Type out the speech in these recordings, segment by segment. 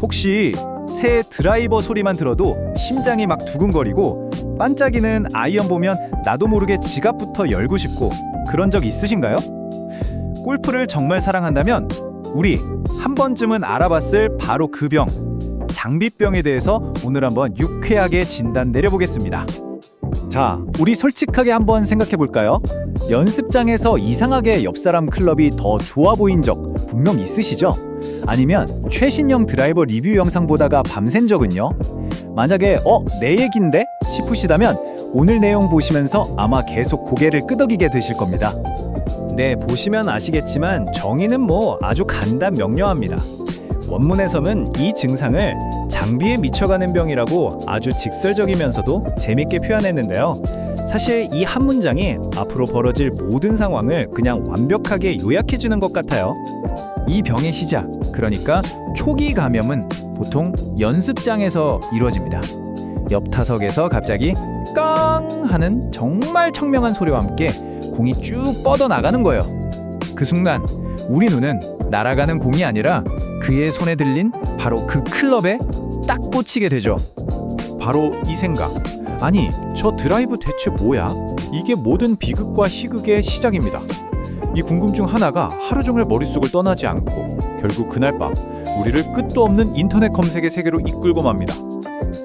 혹시 새 드라이버 소리만 들어도 심장이 막 두근거리고 반짝이는 아이언 보면 나도 모르게 지갑부터 열고 싶고 그런 적 있으신가요? 골프를 정말 사랑한다면 우리 한 번쯤은 알아봤을 바로 그 병, 장비병에 대해서 오늘 한번 유쾌하게 진단 내려보겠습니다. 자, 우리 솔직하게 한번 생각해 볼까요? 연습장에서 이상하게 옆 사람 클럽이 더 좋아 보인 적 분명 있으시죠? 아니면 최신형 드라이버 리뷰 영상 보다가 밤샌 적은요? 만약에 어, 내 얘긴데? 싶으시다면 오늘 내용 보시면서 아마 계속 고개를 끄덕이게 되실 겁니다. 네, 보시면 아시겠지만 정의는 뭐 아주 간단 명료합니다. 원문에서는 이 증상을 장비에 미쳐가는 병이라고 아주 직설적이면서도 재밌게 표현했는데요. 사실 이 한 문장이 앞으로 벌어질 모든 상황을 그냥 완벽하게 요약해 주는 것 같아요. 이 병의 시작, 그러니까 초기 감염은 보통 연습장에서 이루어집니다. 옆 타석에서 갑자기 깡 하는 정말 청명한 소리와 함께 공이 쭉 뻗어 나가는 거예요. 그 순간 우리 눈은 날아가는 공이 아니라 그의 손에 들린 바로 그 클럽에 딱 꽂히게 되죠. 바로 이 생각. 아니, 저 드라이브 대체 뭐야? 이게 모든 비극과 희극의 시작입니다. 이 궁금증 하나가 하루 종일 머릿속을 떠나지 않고 결국 그날 밤 우리를 끝도 없는 인터넷 검색의 세계로 이끌고 맙니다.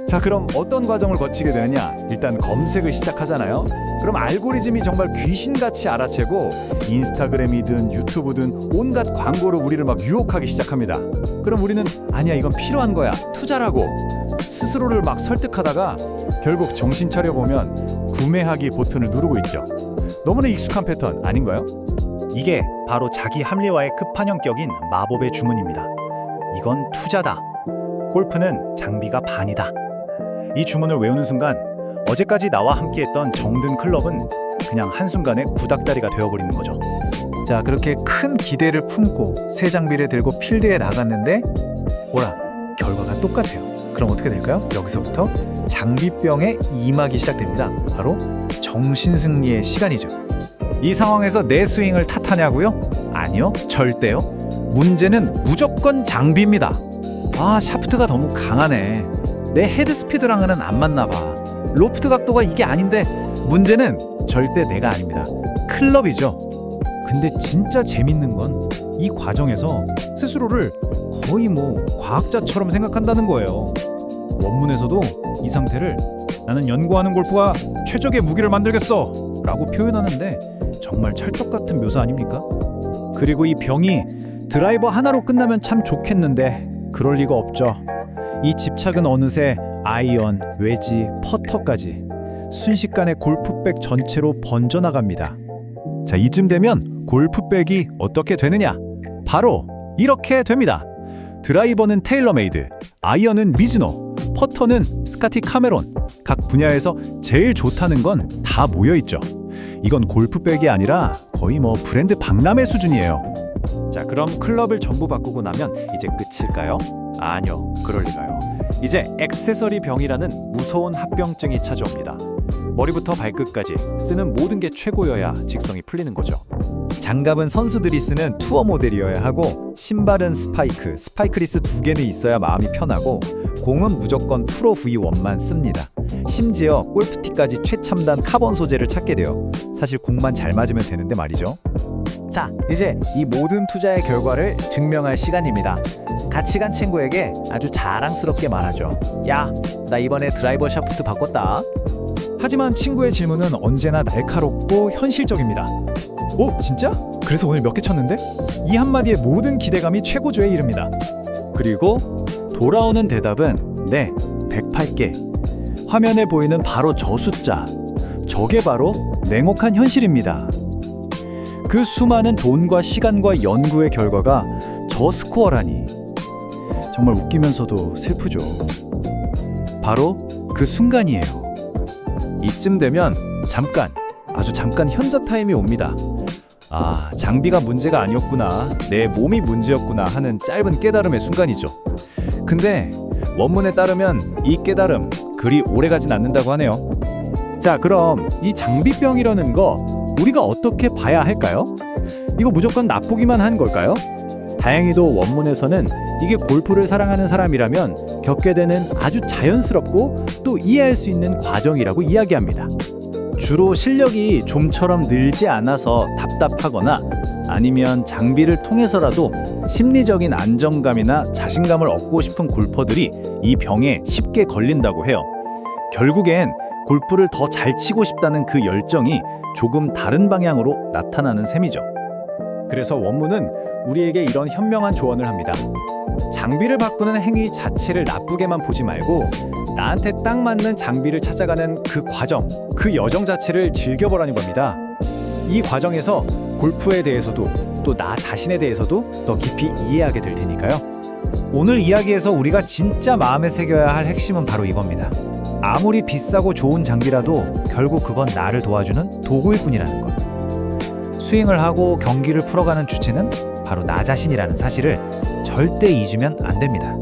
자, 그럼 어떤 과정을 거치게 되느냐? 일단 검색을 시작하잖아요. 그럼 알고리즘이 정말 귀신같이 알아채고 인스타그램이든 유튜브든 온갖 광고로 우리를 막 유혹하기 시작합니다. 그럼 우리는 아니야 이건 필요한 거야 투자라고 스스로를 막 설득하다가 결국 정신 차려 보면 구매하기 버튼을 누르고 있죠. 너무나 익숙한 패턴 아닌가요? 이게 바로 자기 합리화의 끝판형격인 마법의 주문입니다. 이건 투자다. 골프는 장비가 반이다. 이 주문을 외우는 순간 어제까지 나와 함께했던 정든 클럽은 그냥 한순간에 구닥다리가 되어버리는 거죠. 자 그렇게 큰 기대를 품고 새 장비를 들고 필드에 나갔는데 뭐라 결과가 똑같아요. 그럼 어떻게 될까요? 여기서부터 장비병의 이막이 시작됩니다. 바로 정신승리의 시간이죠. 이 상황에서 내 스윙을 탓하냐고요? 아니요, 절대요. 문제는 무조건 장비입니다. 아, 샤프트가 너무 강하네. 내 헤드 스피드랑은 안 맞나 봐. 로프트 각도가 이게 아닌데 문제는 절대 내가 아닙니다. 클럽이죠. 근데 진짜 재밌는 건 이 과정에서 스스로를 거의 뭐 과학자처럼 생각한다는 거예요. 원문에서도 이 상태를 나는 연구하는 골프가 최적의 무기를 만들겠어 라고 표현하는데 정말 찰떡 같은 묘사 아닙니까? 그리고 이 병이 드라이버 하나로 끝나면 참 좋겠는데 그럴 리가 없죠. 이 집착은 어느새 아이언, 웨지, 퍼터까지 순식간에 골프백 전체로 번져나갑니다. 자, 이쯤 되면 골프백이 어떻게 되느냐? 바로 이렇게 됩니다. 드라이버는 테일러메이드, 아이언은 미즈노, 퍼터는 스카티 카메론. 각 분야에서 제일 좋다는 건 다 모여 있죠. 이건 골프백이 아니라 거의 뭐 브랜드 박람회 수준이에요. 자, 그럼 클럽을 전부 바꾸고 나면 이제 끝일까요? 아니요, 그럴 리가요. 이제 액세서리 병이라는 무서운 합병증이 찾아옵니다. 머리부터 발끝까지 쓰는 모든 게 최고여야 직성이 풀리는 거죠. 장갑은 선수들이 쓰는 투어 모델이어야 하고 신발은 스파이크, 스파이크리스 두 개는 있어야 마음이 편하고 공은 무조건 프로 V1만 씁니다. 심지어 골프티까지 최첨단 카본 소재를 찾게 돼요. 사실 공만 잘 맞으면 되는데 말이죠. 자, 이제 이 모든 투자의 결과를 증명할 시간입니다. 같이 간 친구에게 아주 자랑스럽게 말하죠. 야, 나 이번에 드라이버 샤프트 바꿨다. 하지만 친구의 질문은 언제나 날카롭고 현실적입니다. 오, 진짜? 그래서 오늘 몇 개 쳤는데? 이 한마디에 모든 기대감이 최고조에 이릅니다. 그리고 돌아오는 대답은 네, 108개. 화면에 보이는 바로 저 숫자. 저게 바로 냉혹한 현실입니다. 그 수많은 돈과 시간과 연구의 결과가 저 스코어라니. 정말 웃기면서도 슬프죠. 바로 그 순간이에요. 이쯤 되면 잠깐, 아주 잠깐 현자 타임이 옵니다. 아, 장비가 문제가 아니었구나. 내 몸이 문제였구나 하는 짧은 깨달음의 순간이죠. 근데 원문에 따르면 이 깨달음 그리 오래 가진 않는다고 하네요. 자, 그럼 이 장비병이라는 거 우리가 어떻게 봐야 할까요? 이거 무조건 나쁘기만 한 걸까요? 다행히도 원문에서는 이게 골프를 사랑하는 사람이라면 겪게 되는 아주 자연스럽고 또 이해할 수 있는 과정이라고 이야기합니다. 주로 실력이 좀처럼 늘지 않아서 답답하거나 아니면 장비를 통해서라도 심리적인 안정감이나 자신감을 얻고 싶은 골퍼들이 이 병에 쉽게 걸린다고 해요. 결국엔 골프를 더 잘 치고 싶다는 그 열정이 조금 다른 방향으로 나타나는 셈이죠. 그래서 원문은 우리에게 이런 현명한 조언을 합니다. 장비를 바꾸는 행위 자체를 나쁘게만 보지 말고 나한테 딱 맞는 장비를 찾아가는 그 과정, 그 여정 자체를 즐겨보라는 겁니다. 이 과정에서 골프에 대해서도 또 나 자신에 대해서도 더 깊이 이해하게 될 테니까요. 오늘 이야기에서 우리가 진짜 마음에 새겨야 할 핵심은 바로 이겁니다. 아무리 비싸고 좋은 장비라도 결국 그건 나를 도와주는 도구일 뿐이라는 것. 스윙을 하고 경기를 풀어가는 주체는 바로 나 자신이라는 사실을 절대 잊으면 안 됩니다.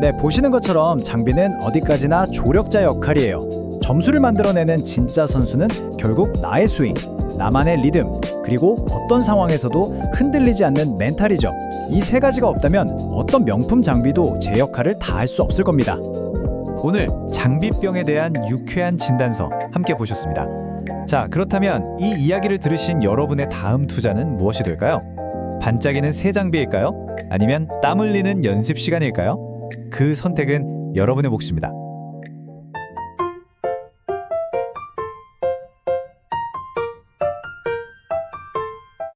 네, 보시는 것처럼 장비는 어디까지나 조력자 역할이에요. 점수를 만들어내는 진짜 선수는 결국 나의 스윙, 나만의 리듬, 그리고 어떤 상황에서도 흔들리지 않는 멘탈이죠. 이 세 가지가 없다면 어떤 명품 장비도 제 역할을 다 할 수 없을 겁니다. 오늘 장비병에 대한 유쾌한 진단서 함께 보셨습니다. 자, 그렇다면 이 이야기를 들으신 여러분의 다음 투자는 무엇이 될까요? 반짝이는 새 장비일까요? 아니면 땀 흘리는 연습 시간일까요? 그 선택은 여러분의 몫입니다.